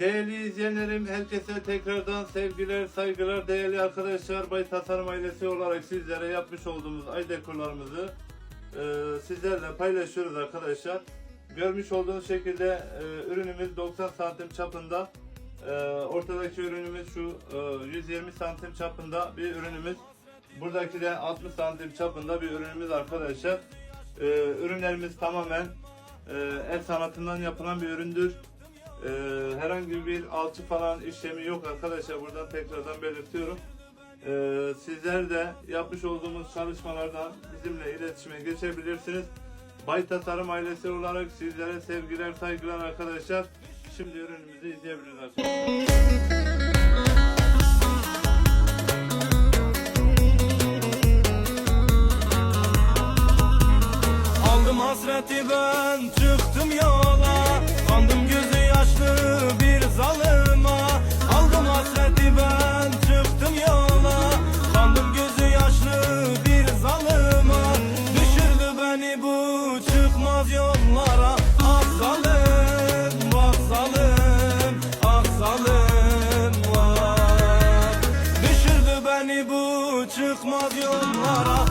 Değerli izleyenlerim, herkese tekrardan sevgiler, saygılar. Değerli arkadaşlar, Bay Tasarım ailesi olarak sizlere yapmış olduğumuz ay dekorlarımızı e, sizlerle paylaşıyoruz arkadaşlar. Görmüş olduğunuz şekilde e, ürünümüz 90 santim çapında. E, ortadaki ürünümüz şu e, 120 santim çapında bir ürünümüz. Buradaki de 60 santim çapında bir ürünümüz arkadaşlar. E, ürünlerimiz tamamen e, el sanatından yapılan bir üründür. Ee, herhangi bir alçı falan işlemi yok arkadaşlar buradan tekrardan belirtiyorum. Ee, sizler de yapmış olduğumuz çalışmalardan bizimle iletişime geçebilirsiniz. Bay Tasarım ailesi olarak sizlere sevgiler saygılar arkadaşlar. Şimdi ürünümüzü izleyebiliriz arkadaşlar. Hasreti ben çıktım yola bu çıkmaz yollara Ah zalim bak zalim Ah vah Düşürdü beni bu çıkmaz yollara